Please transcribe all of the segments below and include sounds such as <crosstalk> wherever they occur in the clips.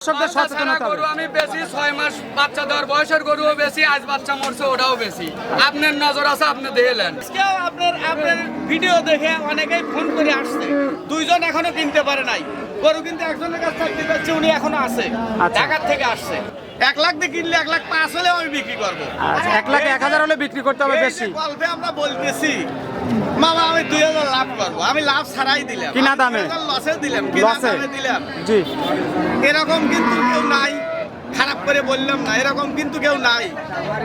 গরু আমি বেশি ছয় মাস বাচ্চা দেওয়ার বয়সের গরুও বেশি আজ বাচ্চা মরছে ওটাও বেশি আপনার নজর আছে আপনি দেখলেন আপনার আপনার ভিডিও দেখে অনেকেই ফোন করে আসছে। দুইজন এখনও কিনতে পারে নাই। গরু কিন্তু একজনের কাছ থাকতে পারছে উনি এখনও আছে। আচ্ছা। ঢাকার থেকে আসছে। এক লাখ দিয়ে কিনলে এক লাখ পাঁচ হলেও আমি বিক্রি করব। আচ্ছা এক লাখ এক হাজার হলে বিক্রি করতে হবে বেশি। গল্পে আমরা বলতেছি মামা আমি দুই হাজার লাভ করব। আমি লাভ ছাড়াই দিলাম। কিনা দামে? লসে দিলাম কিনা দামে দিলাম। জি। এরকম কিন্তু কেউ নাই, খারাপ করে বললাম না, এরকম কিন্তু কেউ নাই।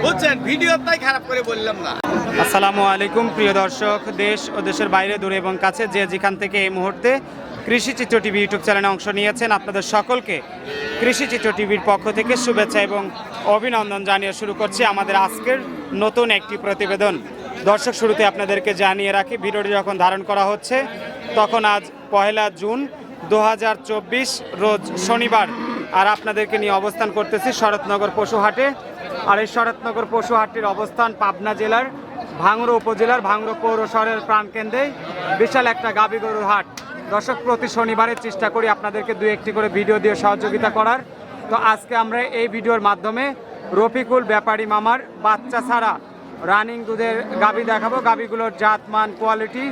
বুঝছেন? ভিডিও তাই খারাপ করে বললাম না। আসসালামু আলাইকুম, প্রিয় দর্শক, দেশ ও দেশের বাইরে, দূরে এবং কাছে যে যেখান থেকে এই মুহূর্তে কৃষি চিত্র টিভি ইউটিউব চ্যানেলে অংশ নিয়েছেন, আপনাদের সকলকে কৃষি চিত্র টিভির পক্ষ থেকে শুভেচ্ছা এবং অভিনন্দন জানিয়ে শুরু করছি আমাদের আজকের নতুন একটি প্রতিবেদন। দর্শক, শুরুতে আপনাদেরকে জানিয়ে রাখি, ভিডিওটি যখন ধারণ করা হচ্ছে, তখন আজ পহেলা জুন দু হাজার চব্বিশ রোজ শনিবার। আর আপনাদেরকে নিয়ে অবস্থান করতেছি শরৎনগর পশুহাটে। আর এই শরৎনগর পশুহাটটির অবস্থান পাবনা জেলার ভাঙড়া উপজেলার ভাঙড়া পৌর শহরের প্রাণকেন্দ্রে। বিশাল একটা গাবি গরুর হাট। দর্শক, প্রতি শনিবারের চেষ্টা করি আপনাদেরকে দু একটি করে ভিডিও দিয়ে সহযোগিতা করার। তো আজকে আমরা এই ভিডিওর মাধ্যমে রফিকুল ব্যাপারী মামার বাচ্চা ছাড়া রানিং দুধের গাবি দেখাবো। গাবিগুলোর জাত, মান কোয়ালিটি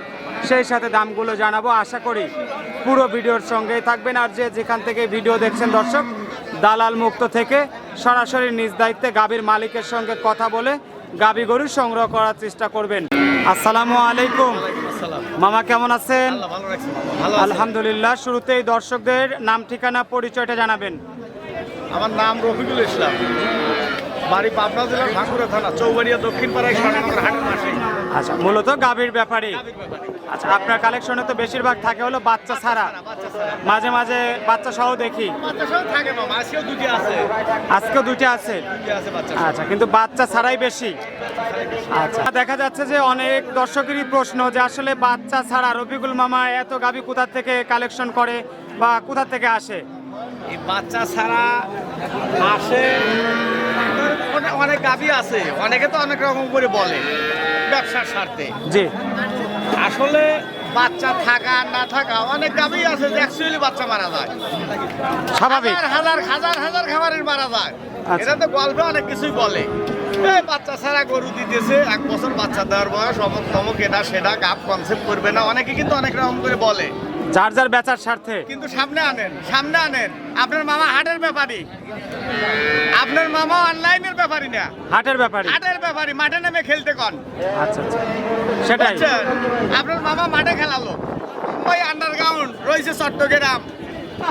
সেই সাথে দামগুলো জানাব। আশা করি পুরো ভিডিওর সঙ্গেই থাকবেন। আর যে যেখান থেকে ভিডিও দেখছেন দর্শক দালাল মুক্ত থেকে সরাসরি নিজ দায়িত্বে গাবির মালিকের সঙ্গে কথা বলে গাবি গরু সংগ্রহ করার চেষ্টা করবেন। আসসালামু আলাইকুম। মামা কেমন আছেন? আলহামদুলিল্লাহ শুরুতেই দর্শকদের নাম ঠিকানা পরিচয়টা জানাবেন। আমার নাম রফিকুল ইসলাম। বাড়ি পাবনা জেলার ভাঙ্গুরা থানা চৌবাড়িয়া দক্ষিণ পাড়ায় স্বর্ণনগর হাটের পাশে আচ্ছা মূলত গাবির ব্যাপারে। আচ্ছা আপনার কালেকশনে তো বেশিরভাগ থাকে হলো বাচ্চা ছাড়া। মাঝে মাঝে বাচ্চা সহ দেখি আজকেও দুটি আছে? আচ্ছা কিন্তু বাচ্চা ছাড়াই বেশি? আচ্ছা দেখা যাচ্ছে যে অনেক দর্শকেরই প্রশ্ন যে আসলে বাচ্চা ছাড়া রফিকুল মামা এত গাবি কোথা থেকে কালেকশন করে বা কোথা থেকে আসে? বাচ্চা ছাড়া আসে অনেক- অনেক গাবি আছে। অনেকে তো অনেক রকম করে বলে ব্যবসার স্বার্থে। জি। আসলে বাচ্চা থাকা না থাকা অনেক গাবি আছে যে অ্যাকচুয়ালি বাচ্চা মারা যায়। স্বাভাবিক। হাজার হাজার হাজার খাবারের মারা যায়। আচ্ছা। এটা তো গল্পে অনেক কিছুই বলে। বাচ্চা ছাড়া গরু দিতেছে এক বছর বাচ্চা দেওয়ার বয়স অমুক তমুক এটা সেটা গাপ কনসেপ্ট করবে না। অনেকে কিন্তু অনেক রকম করে বলে। যার যার বেচার স্বার্থে। কিন্তু সামনে আনেন সামনে আনেন। আপনার মামা হাটের ব্যাপারী। আপনার মামা অনলাইনের ব্যাপারী না। হাটের ব্যাপারে। হাটের ব্যাপারী মাঠে নেমে খেলতে কন। আচ্ছা আচ্ছা। সেটাই। বুঝছেন? আপনার মামা মাঠে খেলালো। ওই আন্ডারগ্রাউন্ড রয়েছে চট্টগ্রাম।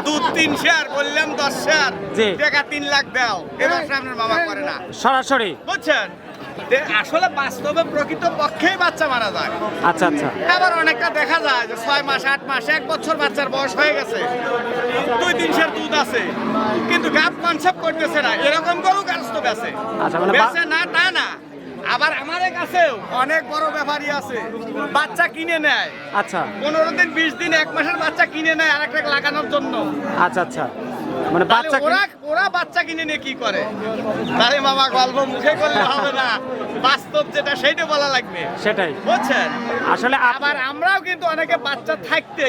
দুধ তিন শেয়ার বললাম দশ শেয়ার। টাকা তিন লাখ দাও। এবার আপনার মামা করে না। সরাসরি। বুঝছেন? আসলে বাস্তবে প্রকৃত পক্ষেই বাচ্চা মারা যায়। আচ্ছা আচ্ছা। আবার অনেকটা দেখা যায় যে ছয় মাস আট মাস এক বছর বাচ্চার বয়স হয়ে গেছে। দুই তিন সের দুধ আছে কিন্তু গাপ কনসেপ্ট করতেছে না। এরকম গরু গাছ তো বেছে বেছে না তা না। আবার আমাদের কাছেও অনেক বড় ব্যাপারই আছে। বাচ্চা কিনে নেয়। আচ্ছা। পনেরো দিন বিশ দিন এক মাসের বাচ্চা কিনে নেয় আর একটা লাগানোর জন্য। আচ্ছা আচ্ছা। মানে বাচ্চা ওরা ওরা বাচ্চা কিনে নিয়ে কি করে? মামা গল্প মুখে করলে হবে না। বাস্তব যেটা সেইটা বলা লাগবে। সেটাই। বুঝছেন? আসলে আবার আমরাও কিন্তু অনেকে বাচ্চা থাকতে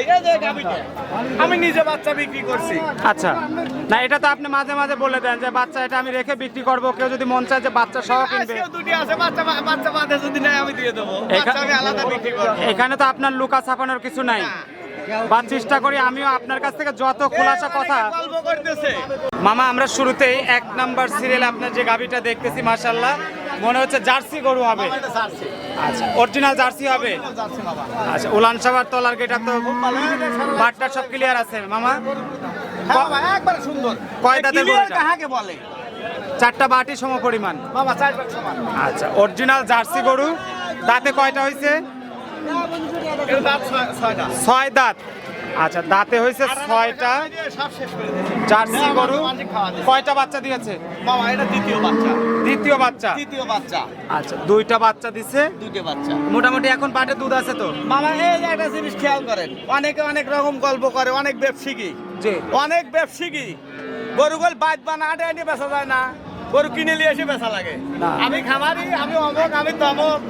আমি নিজে বাচ্চা বিক্রি করছি। আচ্ছা। না এটা তো আপনি মাঝে মাঝে বলে দেন যে বাচ্চা এটা আমি রেখে বিক্রি করব। কেউ যদি মন চায় যে বাচ্চা সহ কিনবে। দুটি আছে বাচ্চা বাচ্চা বাঁধে যদি নেয় আমি দিয়ে দেবো। বাচ্চা আমি আলাদা বিক্রি করব। এখানে তো আপনার লুকা ছাপানোর কিছু নাই। বা চেষ্টা করি আমিও আপনার কাছ থেকে যত খোলাসা কথা মামা আমরা শুরুতেই এক নাম্বার সিরিয়াল আপনার যে গাবিটা দেখতেছি মাশাল্লাহ মনে হচ্ছে জার্সি গরু হবে। আচ্ছা অরিজিনাল জার্সি হবে? আচ্ছা উলান সাবার তলার গেটা তো বাটটা সব ক্লিয়ার আছে মামা। হ্যাঁ বাবা, সুন্দর। কয় দাঁতের Clear বলে? চারটা বাটি সম পরিমাণ আচ্ছা অরিজিনাল জার্সি গরু দাঁতে কয়টা হয়েছে? ছয়- দাঁত। আচ্ছা দাঁতে হয়েছে ছয়টা। জার্সি গরু। কয়টা বাচ্চা দিয়েছে? বাবা এটা দ্বিতীয় বাচ্চা। দ্বিতীয় বাচ্চা। তৃতীয় বাচ্চা। আচ্ছা দুইটা বাচ্চা দিছে। দুটো বাচ্চা। মোটামুটি এখন পাটে দুধ আছে তো? মামা এই একটা জিনিস খেয়াল করেন অনেকে অনেক রকম গল্প করে অনেক ব্যবসায়ী জি। অনেক ব্যবসায়ী গরুগুল বাদ বা না আটে আনি বেচা যায় না। গরু কিনে নিয়ে এসে বেচা লাগে। আমি খামারি আমি অমুক আমি তমক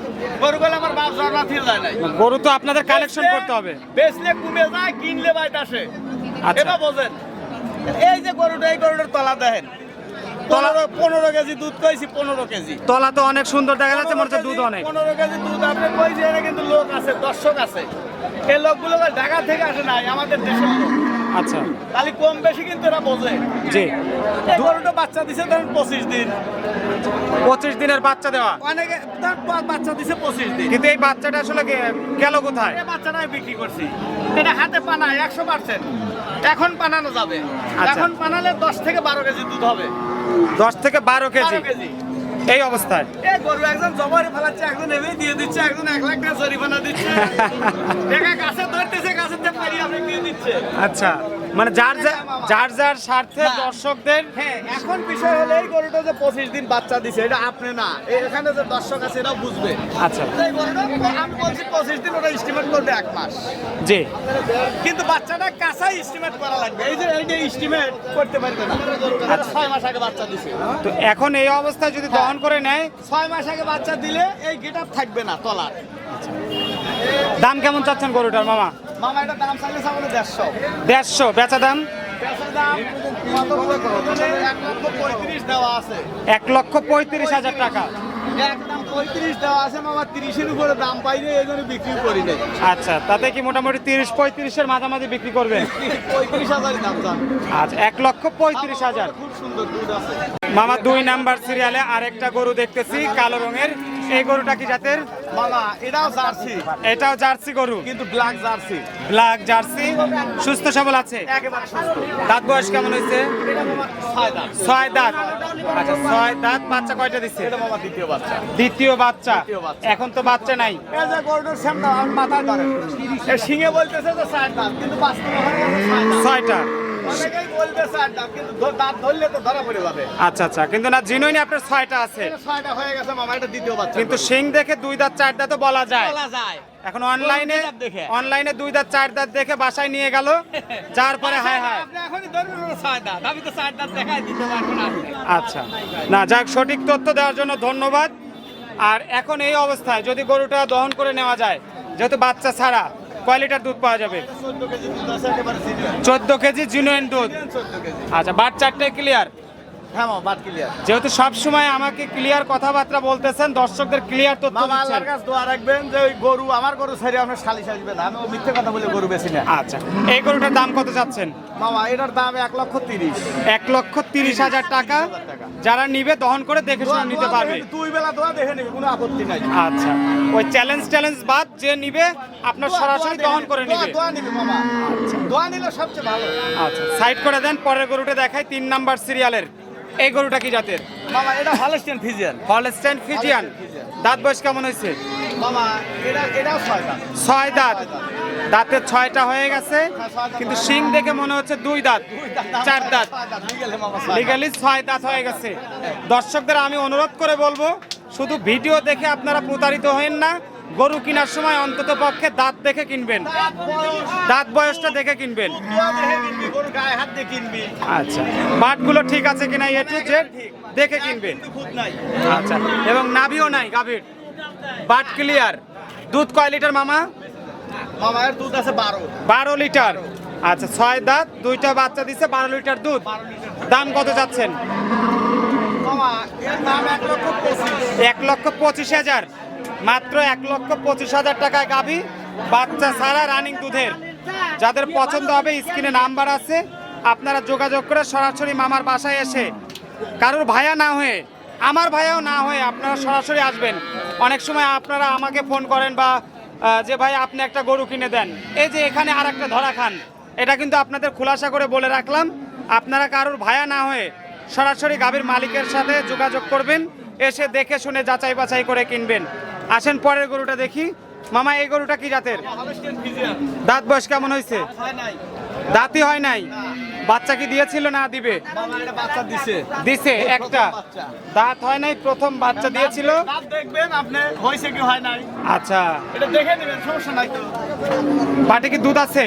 গরুগুল আমার বাপ জন্মা ফিল যায় নাই। গরু তো আপনাদের কালেকশন করতে হবে। বেচলে কমে যায় কিনলে বাইট আসে। আচ্ছা। এটা বোঝেন এই যে গরুটা এই গরুটার তলা দেখেন। পনেরো কেজি দুধ কইছি পনেরো কেজি। তলা তো অনেক সুন্দর দেখা যাচ্ছে মনে দুধ অনেক। পনেরো কেজি দুধ আপনি কইছি এখানে কিন্তু লোক আছে দর্শক আছে। এই লোকগুলো ঢাকা থেকে আসে নাই আমাদের দেশের লোক। আচ্ছা। খালি কম বেশি কিন্তু এরা বোঝে। জি। গরুটা বাচ্চা দিছে ধরেন পঁচিশ দিন। পঁচিশ দিনের বাচ্চা দেওয়া। অনেকে তার বাচ্চা দিছে পঁচিশ দিন। কিন্তু এই বাচ্চাটা আসলে গেল কোথায়? বাচ্চাটাই বিক্রি করছি। এটা হাতে পানা একশো পার্সেন্ট। এখন পানানো যাবে। আচ্ছা। এখন পানালে দশ থেকে বারো কেজি দুধ হবে। দশ থেকে বারো কেজি। এই অবস্থায়। এই গরু একজন জবারে ফেলাচ্ছে একজন এমনি দিয়ে দিচ্ছে একজন এক লাখ টাকা জরিমানা দিচ্ছে। <laughs> দেখা গাছে ধরতেছে আচ্ছা মানে যার যার যার স্বার্থে দর্শকদের হ্যাঁ এখন বিষয় হলো এই গরুটা যে পঁচিশ দিন বাচ্চা দিছে এটা আপনি না। এখানে যে দর্শক আছে এরাও বুঝবে। আচ্ছা। আমি বলছি পঁচিশ দিন ওটা এস্টিমেট করবে এক মাস। জি। কিন্তু বাচ্চাটা কাঁচাই এস্টিমেট করা লাগবে। এই যে এই যে এস্টিমেট করতে পারবে না। ছয় মাস আগে বাচ্চা দিছে। তো এখন এই অবস্থায় যদি দহন করে নেয় ছয় মাস আগে বাচ্চা দিলে এই গেট থাকবে না তলার। দাম কেমন চাচ্ছেন গরুটার মামা? মামা এটা দাম চাইলে সামনে দেড়শো। দেড়শো বেচা দাম? এক লক্ষ পঁয়ত্রিশ হাজার টাকা। আচ্ছা তাতে কি মোটামুটি তিরিশ পঁয়ত্রিশের মাঝামাঝি বিক্রি করবেন আচ্ছা এক লক্ষ পঁয়ত্রিশ হাজার। মামা দুই নাম্বার সিরিয়ালে আরেকটা গরু দেখতেছি কালো রঙের। এই গরুটা কি জাতের? মামা এটাও জার্সি। এটাও জার্সি গরু। কিন্তু ব্ল্যাক জার্সি। Black jersey. সুস্থ সবল আছে? একেবারে সুস্থ। দাঁত বয়স কেমন হয়েছে? ছয় দাঁত। আচ্ছা ছয় দাঁত বাচ্চা কয়টা দিচ্ছে দ্বিতীয় বাচ্চা। দ্বিতীয় বাচ্চা। এখন তো বাচ্চা নাই। এই যে গরুটার শ্যামটা মাথায় ধরে। বলতেছে যে কিন্তু বাস্তবে। ছয়টা। দাঁত আচ্ছা আচ্ছা কিন্তু না জিনুইনি আপনার ছয়টা আছে। ছয়টা হয়ে গেছে মামা এটা দ্বিতীয় বাচ্চা। কিন্তু সিং দেখে দুই দাঁত চার দাঁতও বলা যায়। বলা যায়। এখন অনলাইনে। অনলাইনে দুই দাঁত চার দাঁত দেখে বাসায় নিয়ে গেল। যার পরে হায় হায়। দাঁত। দাঁত দিতে। আচ্ছা। না যাক সঠিক তথ্য দেওয়ার জন্য ধন্যবাদ। আর এখন এই অবস্থায় যদি গরুটা দহন করে নেওয়া যায় যেহেতু বাচ্চা ছাড়া কয় লিটার দুধ পাওয়া যাবে? চোদ্দ কেজি জিনুইন দুধ। আচ্ছা বাট চারটে ক্লিয়ার? হ্যাঁ যেহেতু সব সময় আমাকে ক্লিয়ার কথাবার্তা বলতেছেন দর্শকদের ক্লিয়ার আল্লাহর কাছে দোয়া রাখবেন যে ওই গরু আমার গরু ছেড়ে আপনার শালিশ আসবে না আমি মিথ্যে কথা বলে গরু বেশি না। আচ্ছা এই গরুটার দাম কত যাচ্ছেন? মামা এটার দাম এক লক্ষ তিরিশ। এক লক্ষ তিরিশ হাজার টাকা। যারা নিবে দহন করে দেখে শুনে নিতে পারবে। দুই বেলা দোয়া দেখে নেবে কোনো আপত্তি নাই। আচ্ছা ওই চ্যালেঞ্জ চ্যালেঞ্জ বাদ যে নিবে আপনার সরাসরি দহন করে নিবে। দোয়া- নিবে মামা। দোয়া নিলে সবচেয়ে ভালো। আচ্ছা সাইড করে দেন পরের গরুটা দেখাই তিন নাম্বার সিরিয়ালের এই গরুটা কি জাতের? মামা এটা হলস্টেন ফিজিয়ান হলস্টাইন ফিজিয়ান দাঁত বয়স কেমন হয়েছে? মামা এটা এটাও ছয় দাম ছয় দাঁত। দাঁতের ছয়টা হয়ে গেছে, কিন্তু শিং দেখে মনে হচ্ছে দুই দাঁত, চার দাঁত। লিগেলে ছয় দাঁত। দাঁত হয়ে গেছে। দর্শকদের আমি অনুরোধ করে বলব, শুধু ভিডিও দেখে আপনারা প্রতারিত হবেন না, গরু কেনার সময় অন্তত পক্ষে দাঁত দেখে কিনবেন। দাঁত বয়সটা দেখে কিনবেন। আচ্ছা বাটগুলো ঠিক আছে কিনা এ টু জেড দেখে কিনবেন। আচ্ছা এবং নাভিও নাই গাভীর। But clear. দুধ কয় লিটার মামা? মামা দুধ আছে বারো। বারো লিটার। আচ্ছা ছয় দাঁত দুইটা বাচ্চা দিছে বারো লিটার দুধ। দাম কত যাচ্ছেন? এক লক্ষ পঁচিশ। হাজার। মাত্র এক লক্ষ পঁচিশ হাজার টাকায় গাভী বাচ্চা ছাড়া রানিং দুধের। যাদের পছন্দ হবে স্ক্রিনে নাম্বার আছে। আপনারা যোগাযোগ করে সরাসরি মামার বাসায় এসে কারোর ভায়া না হয়ে আমার ভাইয়াও না হয়ে আপনারা সরাসরি আসবেন। অনেক সময় আপনারা আমাকে ফোন করেন বা যে ভাই আপনি একটা গরু কিনে দেন। এই যে এখানে আর একটা ধরা খান এটা কিন্তু আপনাদের খোলাসা করে বলে রাখলাম। আপনারা কারোর ভায়া না হয়ে সরাসরি গাভীর মালিকের সাথে যোগাযোগ করবেন এসে দেখে শুনে যাচাই বাছাই করে কিনবেন। আসেন পরের গরুটা দেখি। মামা এই গরুটা কি জাতের? দাঁত বয়স কেমন হয়েছে? দাঁতই হয় নাই? বাচ্চা কি দিয়েছিল না দিবে? বাচ্চা দিছে। দিছে একটা। দাঁত হয় নাই প্রথম বাচ্চা দিয়েছিল? দেখবেন আপনি হয়েছে কি হয় নাই। আচ্ছা। এটা দেখে নেবেন সমস্যা নাই তো। বাটে কি দুধ আছে?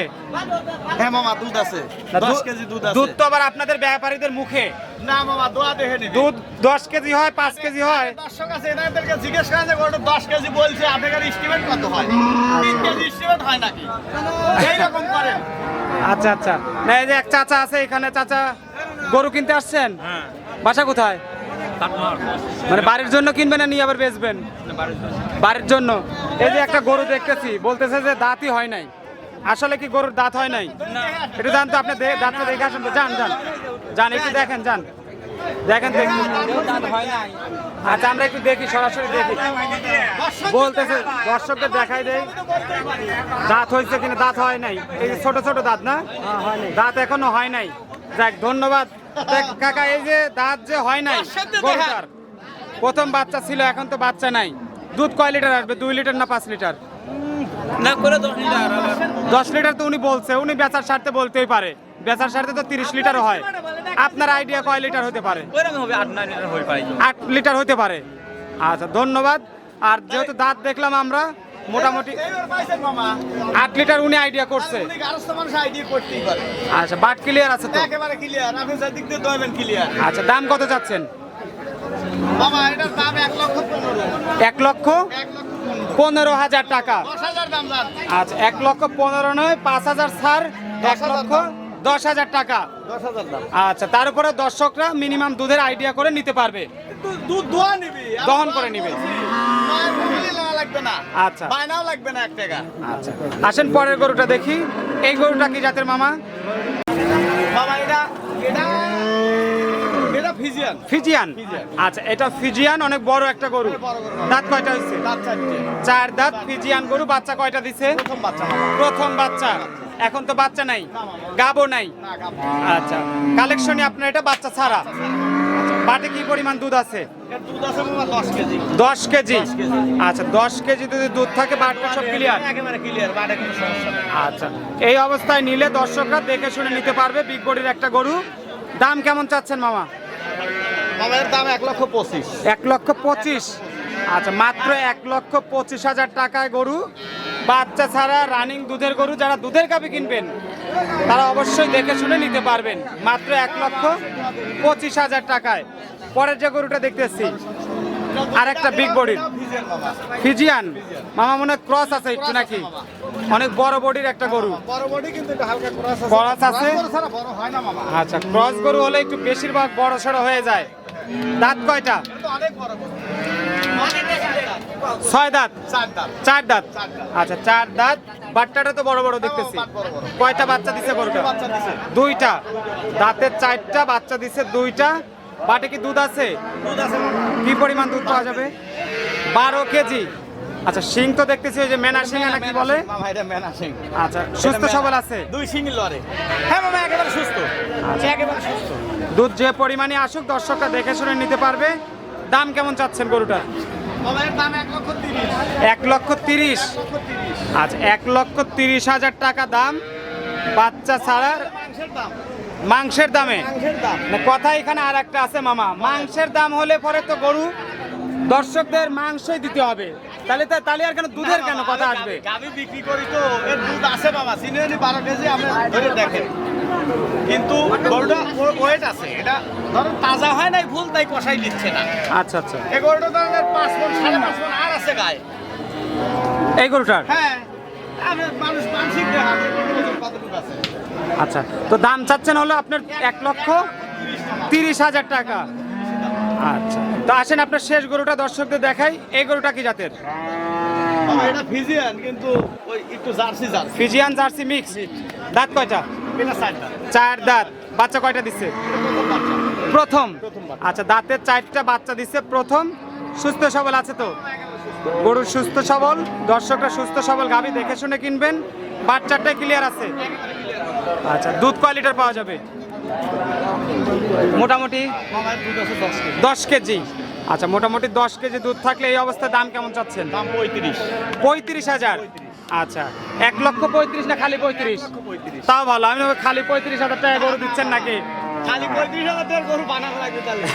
হ্যাঁ মামা দুধ আছে। না, দশ দু- কেজি দুধ আছে। দুধ তো আবার আপনাদের ব্যাপারীদের মুখে। না মামা দোয়া দেখে দুধ দশ কেজি হয় পাঁচ কেজি হয়। দর্শক আছে এনাদেরকে জিজ্ঞেস করা যে কেজি বলছে আপনাদের এস্টিমেট কত হয়? তিন কেজি এস্টিমেট হয় নাকি? এইরকম করেন। আচ্ছা আচ্ছা। না এই যে এক চাচা আছে এখানে চাচা গরু কিনতে আসছেন? হ্যাঁ। বাসা কোথায়? মানে বাড়ির জন্য কিনবেন না নিয়ে আবার বেচবেন? বাড়ির জন্য। এই যে একটা গরু দেখতেছি বলতেছে যে দাঁতই হয় নাই। আসলে কি গরুর দাঁত হয় নাই? একটু জান তো আপনি দাঁতটা দেখে আসেন তো। যান যান। যান একটু দেখেন যান। দেখেন। আচ্ছা আমরা একটু দেখি সরাসরি দেখি। বলতেছে দর্শকদের দেখাই দেয় দাঁত হয়েছে কিনা? দাঁত হয় নাই। এই যে ছোট ছোট দাঁত না? দাঁত এখনও হয় নাই। যাক ধন্যবাদ। দেখ কাকা এই যে দাঁত যে হয় নাই গরুটার। প্রথম বাচ্চা ছিল এখন তো বাচ্চা নাই। দুধ কয় লিটার আসবে? দুই লিটার না পাঁচ লিটার? না করে দশ লিটার। দশ লিটার তো উনি বলছে উনি বেচার স্বার্থে বলতেই পারে। বেচার স্বার্থে তো তিরিশ লিটারও হয়। আপনার আইডিয়া কয় লিটার হতে পারে? হবে আট নয় লিটার হয়ে পারে। আট লিটার হতে পারে। আচ্ছা ধন্যবাদ। আর যেহেতু দাঁত দেখলাম আমরা মোটামুটি আট লিটার উনি আইডিয়া করছে। আচ্ছা বাট ক্লিয়ার আছে তো? একেবারে ক্লিয়ার আপনি যেদিক দিয়ে দইবেন ক্লিয়ার আচ্ছা দাম কত চাচ্ছেন? মামা এটার দাম এক লক্ষ পনেরো। এক লক্ষ পনেরো। পনেরো হাজার টাকা। আচ্ছা এক লক্ষ পনেরো নয় পাঁচ হাজার ছাড় এক লক্ষ। দশ হাজার টাকা। দশ হাজার আচ্ছা তার উপরে দর্শকরা মিনিমাম দুধের আইডিয়া করে নিতে পারবে। দুধ দোয়া নিবি। দহন করে নিবে। আচ্ছা। বায়নাও লাগবে না এক টাকা। আচ্ছা। আসেন পরের গরুটা দেখি। এই গরুটা কি জাতের মামা? এটা এটা এটা ফিজিয়ান। ফিজিয়ান। আচ্ছা এটা ফিজিয়ান অনেক বড় একটা গরু। দাঁত কয়টা দাঁত চার দাঁত ফিজিয়ান গরু বাচ্চা কয়টা দিছে? প্রথম বাচ্চা প্রথম বাচ্চা। এখন তো বাচ্চা নাই গাবো নাই। আচ্ছা কালেকশনে আপনার এটা বাচ্চা ছাড়া। বাটে কি পরিমাণ দুধ আছে? দুধ আছে দশ কেজি। দশ কেজি? 10 কেজি। আচ্ছা দশ কেজি যদি দুধ থাকে বাটটা সব ক্লিয়ার আচ্ছা এই অবস্থায় নিলে দর্শকরা দেখে শুনে নিতে পারবে বিগ বডির একটা গরু। দাম কেমন চাচ্ছেন মামা? মামা এর দাম এক লক্ষ পঁচিশ। এক লক্ষ পঁচিশ। আচ্ছা মাত্র এক লক্ষ পঁচিশ হাজার টাকায় গরু। বাচ্চা ছাড়া রানিং দুধের গরু যারা দুধের গাবি কিনবেন, তারা অবশ্যই দেখে শুনে নিতে পারবেন। মাত্র এক লক্ষ পঁচিশ হাজার টাকায়। পরের যে গরুটা দেখতেছি আর একটা বিগ বডির ফিজিয়ান মামা মনে ক্রস আছে একটু নাকি? অনেক বড় বডির একটা গরু। ক্রস আছে? আচ্ছা ক্রস গরু হলে একটু বেশিরভাগ বড় সড়ো হয়ে যায়। দাঁত কয়টা? অনেক বড় ছয় দাঁত? চার দাঁত। আচ্ছা চার দাঁত। বাট্টাটা তো বড় বড় দেখতেছি। কয়টা বাচ্চা দিছে গরুটা দুইটা। দাঁতের চারটা বাচ্চা দিছে দুইটা। বাটে কি দুধ আছে? দুধ আছে কি পরিমাণ দুধ পাওয়া যাবে? বারো কেজি। আচ্ছা শিং তো দেখতেছি ওই যে মেনা শিং না কি বলে? মেনা সিং আচ্ছা সুস্থ সবল আছে? দুই সিঙ্গেল লরে হ্যাঁ মামা একেবারে সুস্থ। একেবারে সুস্থ। দুধ যে পরিমাণে আসুক দর্শকরা দেখে শুনে নিতে পারবে। দাম কেমন চাচ্ছেন গরুটার? এক লক্ষ তিরিশ। আচ্ছা এক লক্ষ তিরিশ হাজার টাকা দাম বাচ্চা ছাড়ার মাংসের দামে। কথা এখানে আর একটা আছে মামা। মাংসের দাম হলে পরে তো গরু দর্শকদের মাংসই দিতে হবে। তাহলে তো তাহলে আর কেন দুধের কেন কথা আসবে? গাবি বিক্রি করি তো দুধ আছে বাবা চিনে বারো কেজি ধরে দেখেন। কিন্তু গরুটা ওয়েট আছে। এটা ধরুন তাজা হয় নাই ভুল তাই কষাই দিচ্ছে না। আচ্ছা আচ্ছা। এই গরুটা ধরেন পাঁচ মন সাড়ে পাঁচ মন আর আছে গায়ে। এই গরুটার? হ্যাঁ মানুষ মানসিক আছে। আচ্ছা তো দাম চাচ্ছেন হলো আপনার এক লক্ষ তিরিশ হাজার টাকা। আচ্ছা তো আসেন আপনার শেষ গরুটা দর্শকদের দেখাই। এই গরুটা কি জাতের? এটা ফিজিয়ান কিন্তু ওই একটু Jersey Jersey. Friesian Jersey mix দাঁত কয়টা? চার দাঁত। বাচ্চা কয়টা দিচ্ছে প্রথম। আচ্ছা দাঁতের চারটা বাচ্চা দিচ্ছে প্রথম। সুস্থ সবল আছে তো? গরুর সুস্থ সবল দর্শকরা সুস্থ সবল। গাভী দেখে শুনে কিনবেন। বাচ্চাটাই ক্লিয়ার আছে। আচ্ছা দুধ কয় লিটার পাওয়া যাবে? মোটামুটি দশ কেজি। আচ্ছা মোটামুটি দশ কেজি দুধ থাকলে এই অবস্থায় দাম কেমন চাচ্ছেন? দাম পঁয়ত্রিশ। পঁয়ত্রিশ হাজার। আচ্ছা এক লক্ষ পঁয়ত্রিশ না খালি পঁয়ত্রিশ? তাও ভালো আমি খালি পঁয়ত্রিশ হাজার টাকা গরু দিচ্ছেন নাকি? খালি পঁয়ত্রিশ হাজার টাকার গরু বানানো লাগবে তাহলে।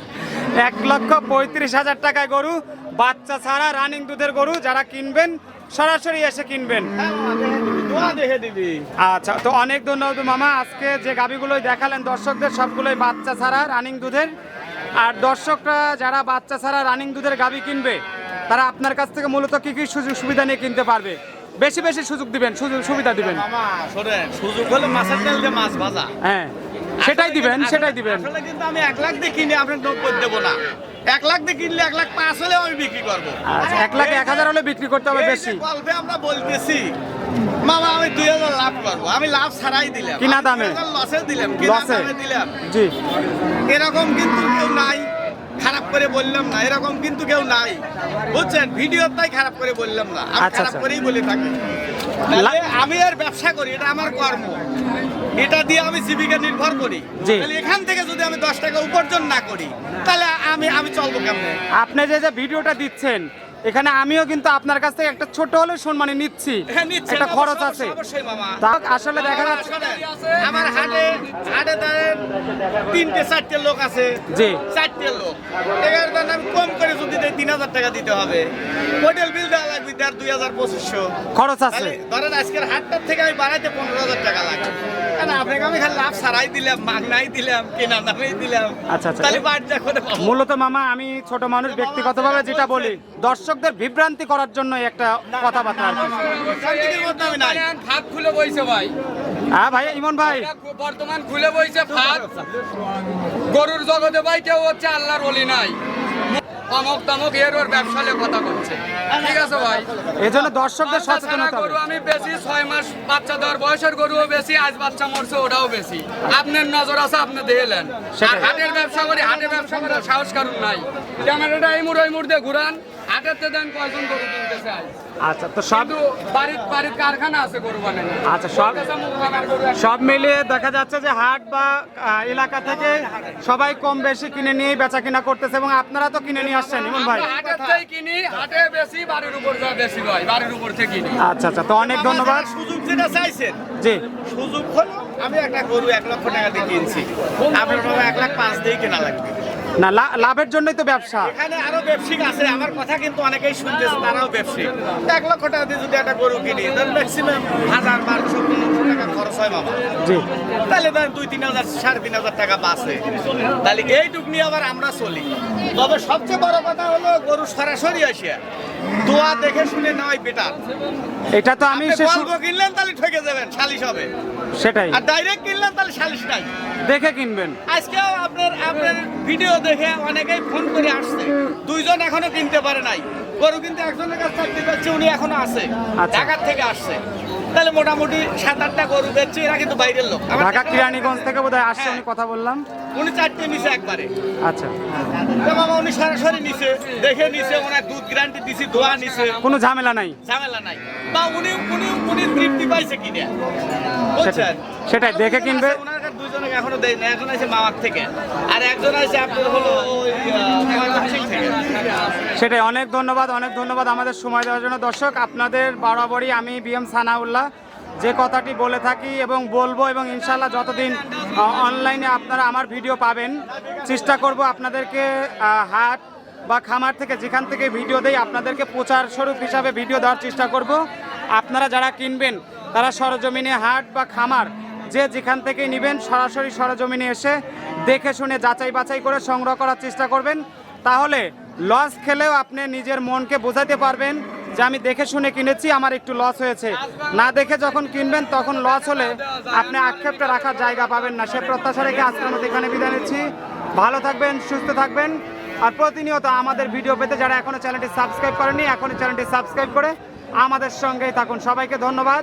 <laughs> এক লক্ষ পঁয়ত্রিশ হাজার টাকায় গরু বাচ্চা ছাড়া রানিং দুধের গরু যারা কিনবেন সরাসরি এসে কিনবেন। হ্যাঁ আচ্ছা তো অনেক ধন্যবাদ মামা। আজকে যে গাভিগুলোই দেখালেন দর্শকদের সবগুলোই বাচ্চা ছাড়া রানিং দুধের। আর দর্শকরা যারা বাচ্চা ছাড়া রানিং দুধের গাভি কিনবে তারা আপনার কাছ থেকে মূলত কি কি সুযোগ সুবিধা নিয়ে কিনতে পারবে? বেশি বেশি সুযোগ দিবেন সুযোগ সুবিধা দিবেন। সুযোগ হলে মাছের তেল দিয়ে মাছ ভাজা। হ্যাঁ সেটাই দিবেন সেটাই দিবেন। আসলে কিন্তু আমি এক লাখ দিয়ে কিনে আপনাকে নব্বই দেবো না। এক লাখ দিয়ে কিনলে এক লাখ পাঁচ হলেও আমি বিক্রি করব। আচ্ছা এক লাখ এক হাজার হলে বিক্রি করতে হবে বেশি। গল্পে আমরা বলতেছি মামা আমি দুই হাজার লাভ করব। আমি লাভ ছাড়াই দিলাম। কিনা দামে? 2000 লসে দিলাম কিনা দামে দিলাম। জি। এরকম কিন্তু কেউ নাই। খারাপ করে বললাম না এরকম কিন্তু কেউ নাই। বুঝছেন? ভিডিও তাই খারাপ করে বললাম না আমি আচ্ছা, খারাপ আচ্ছা। করেই বলে থাকি। আমি আর ব্যবসা করি এটা আমার কর্ম। এটা দিয়ে আমি জীবিকা নির্ভর করি। তাহলে এখান থেকে যদি আমি দশ টাকা উপার্জন না করি তাহলে আমি আমি চলবো কেমন? আপনি যে যে ভিডিওটা দিচ্ছেন এখানে আমিও কিন্তু আপনার কাছ থেকে একটা ছোট হলে সম্মানী নিচ্ছি। হ্যাঁ, একটা খরচ আছে। তা আসলে দেখা যাচ্ছে আমার হাটে হাটে ধরেন তিনটে চারটে লোক আছে। জি। চারটে লোক। এগারো দাম আমি কম করে যদি দেয় তিন হাজার টাকা দিতে হবে। হোটেল বিল দেওয়া লাগবে দুই হাজার পঁচিশশো। খরচ আছে। ধরেন আজকের হাটটার থেকে আমি বাড়াইতে পনেরো হাজার টাকা লাগে। কেন আপনাকে আমি খালি লাভ সারাই দিলাম মাগনাই দিলাম কেনা দামেই দিলাম। আচ্ছা, আচ্ছা। মূলত মামা আমি ছোট মানুষ ব্যক্তিগতভাবে যেটা বলি দর্শকদের বিভ্রান্তি করার জন্য একটা কথাবার্তা আর কি। ফাঁক খুলে বইছে ভাই হ্যাঁ ভাই ইমন ভাই। বর্তমান খুলে বইছে ফাঁক গরুর জগতে ভাই কেউ হচ্ছে আল্লাহর বলি নাই। অমক তমক এর ওর ব্যবসালে কথা করছে ঠিক আছে ভাই? এই জন্য দর্শকদের বাচ্চা সচেতন ছাড়া হতে হবে। গরু আমি বেশি ছয় মাস বাচ্চা দেওয়ার বয়সের গরুও বেশি আজ বাচ্চা মরছে ওটাও বেশি। আপনার নজর আছে আপনি দেখলেন আর। হাটের ব্যবসা করি হাটের ব্যবসা করার সাহস কারণ নাই। ক্যামেরাটা এই মুড় ওই মুড় দিয়ে ঘুরান। হাটের দেন কয়জন গরু কিনতে চাই আচ্ছা তো সব বাড়ির বাড়ির কারখানা আছে গরু বানানো আচ্ছা সব মিলিয়ে দেখা যাচ্ছে যে হাট বা এলাকা থেকে সবাই কম বেশি কিনে নিয়ে বেচা কিনা করতেছে এবং আপনারা তো কিনে নিয়ে আসছেন ইমন ভাই। হাটের থেকে কিনি হাটে বেশি বাড়ির উপর যা বেশি ভাই বাড়ির উপর থেকে কিনি। আচ্ছা আচ্ছা তো অনেক ধন্যবাদ। সুযোগ যেটা চাইছেন জি। সুযোগ হলো আমি একটা গরু এক লক্ষ টাকা দিয়ে কিনছি। আপনার বাবা এক লাখ পাঁচ দিয়ে কেনা লাগবে। না লাভের জন্যই তো ব্যবসা। এখানে আরও ব্যবসায়িক আছে, আমার কথা কিন্তু অনেকেই শুনতেছে, তারাও ব্যবসায়িক। এক লক্ষ টাকা দিয়ে যদি একটা গরু কিনি ম্যাক্সিমাম হাজার, বারোশো টাকা খরচ হয় মামা। জি। তাহলে ধরেন দুই তিন হাজার সাড়ে তিন হাজার টাকা বাঁচে তাহলে এইটুক নিয়ে আবার আমরা চলি। তবে সবচেয়ে বড় কথা হলো গরু সরাসরি আসে। দোয়া দেখে শুনে বেটার এটা তো আমি গল্প কিনলেন তাহলে ঠকে যাবেন সালিশ হবে। সেটাই। আর ডাইরেক্ট কিনলেন তাহলে সালিশ নাই। দেখে কিনবেন। আজকে আপনার আপনার ভিডিও দেখে অনেকেই ফোন করে আসছে। দুইজন এখনও কিনতে পারে নাই। গরু কিন্তু একজনের কাছে উনি এখনও আছে। আচ্ছা। ঢাকার থেকে আসছে। তাহলে মোটামুটি সাত আটটা গরু বেচছে এরা কিন্তু বাইরের লোক। ঢাকা কিরানীগঞ্জ থেকে বোধহয় আসছে হ্যাঁ। কথা বললাম। উনি চারটে নিছে একবারে। আচ্ছা। তো বাবা উনি সরাসরি নিছে দেখে নিছে ওনার দুধ গ্যারান্টি দিছি দোয়া নিছে। কোনো ঝামেলা নাই। ঝামেলা নাই। বা উনি উনি উনি তৃপ্তি পাইছে কিনে? বুঝছেন? সেটাই, দেখে কিনবে। দুজনে এখনও দেয় না একজন আছে মামার থেকে, আর একজন আছে আপনার হলো সেটাই, অনেক ধন্যবাদ অনেক ধন্যবাদ আমাদের সময় দেওয়ার জন্য। দর্শক, আপনাদের বরাবরই আমি বিএম সানাউল্লাহ যে কথাটি বলে থাকি এবং বলব এবং ইনশাল্লাহ যতদিন অনলাইনে আপনারা আমার ভিডিও পাবেন, চেষ্টা করব আপনাদেরকে হাট বা খামার থেকে যেখান থেকে ভিডিও দেই, আপনাদেরকে প্রচার স্বরূপ হিসাবে ভিডিও দেওয়ার চেষ্টা করব। আপনারা যারা কিনবেন, তারা সরজমিনে হাট বা খামার যে যেখান থেকে নেবেন সরাসরি সরজমিনে এসে দেখে শুনে যাচাই বাছাই করে সংগ্রহ করার চেষ্টা করবেন। তাহলে লস খেলেও আপনি নিজের মনকে বোঝাতে পারবেন যে আমি দেখে শুনে কিনেছি, আমার একটু লস হয়েছে। না দেখে যখন কিনবেন, তখন লস হলে আপনি আক্ষেপটা রাখার জায়গা পাবেন না। সে প্রত্যাশা রেখে আজকের মতো এখানে বিদায় নিচ্ছি। ভালো থাকবেন, সুস্থ থাকবেন। আর প্রতিনিয়ত আমাদের ভিডিও পেতে যারা এখনও চ্যানেলটি সাবস্ক্রাইব করেনি এখনই চ্যানেলটি সাবস্ক্রাইব করে আমাদের সঙ্গেই থাকুন। সবাইকে ধন্যবাদ।